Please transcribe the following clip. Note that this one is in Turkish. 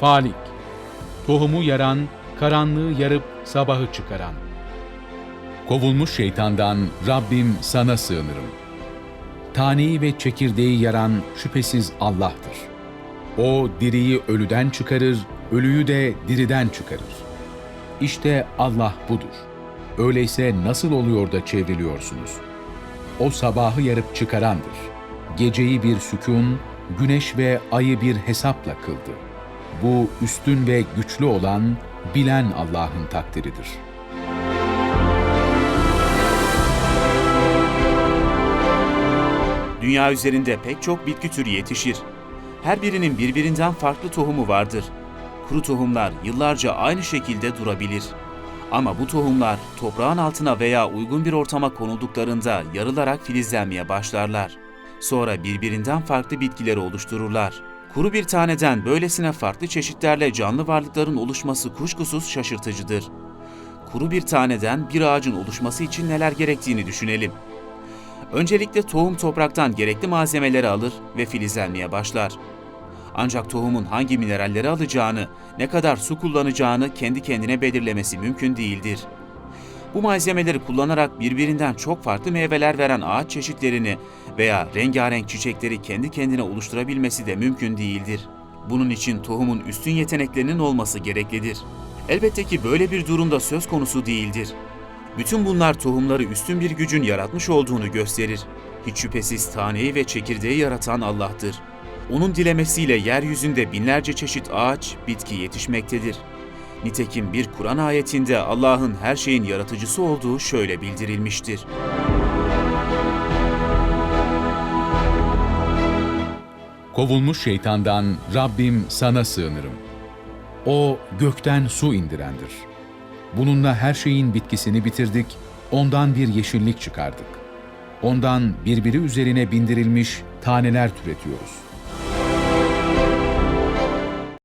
Falik Tohumu yaran, karanlığı yarıp sabahı çıkaran. Kovulmuş şeytandan Rabbim sana sığınırım. Taneyi ve çekirdeği yaran şüphesiz Allah'tır. O diriyi ölüden çıkarır, ölüyü de diriden çıkarır. İşte Allah budur. Öyleyse nasıl oluyor da çevriliyorsunuz? O sabahı yarıp çıkarandır. Geceyi bir sükun, güneş ve ayı bir hesapla kıldı. Bu üstün ve güçlü olan, bilen Allah'ın takdiridir. Dünya üzerinde pek çok bitki türü yetişir. Her birinin birbirinden farklı tohumu vardır. Kuru tohumlar yıllarca aynı şekilde durabilir. Ama bu tohumlar toprağın altına veya uygun bir ortama konulduklarında yarılarak filizlenmeye başlarlar. Sonra birbirinden farklı bitkileri oluştururlar. Kuru bir taneden böylesine farklı çeşitlerle canlı varlıkların oluşması kuşkusuz şaşırtıcıdır. Kuru bir taneden bir ağacın oluşması için neler gerektiğini düşünelim. Öncelikle tohum topraktan gerekli malzemeleri alır ve filizlenmeye başlar. Ancak tohumun hangi mineralleri alacağını, ne kadar su kullanacağını kendi kendine belirlemesi mümkün değildir. Bu malzemeleri kullanarak birbirinden çok farklı meyveler veren ağaç çeşitlerini veya rengarenk çiçekleri kendi kendine oluşturabilmesi de mümkün değildir. Bunun için tohumun üstün yeteneklerinin olması gereklidir. Elbette ki böyle bir durumda söz konusu değildir. Bütün bunlar tohumları üstün bir gücün yaratmış olduğunu gösterir. Hiç şüphesiz taneyi ve çekirdeği yaratan Allah'tır. Onun dilemesiyle yeryüzünde binlerce çeşit ağaç, bitki yetişmektedir. Nitekim bir Kur'an ayetinde Allah'ın her şeyin yaratıcısı olduğu şöyle bildirilmiştir. Kovulmuş şeytandan Rabbim sana sığınırım. O gökten su indirendir. Bununla her şeyin bitkisini bitirdik, ondan bir yeşillik çıkardık. Ondan birbiri üzerine bindirilmiş taneler türetiyoruz.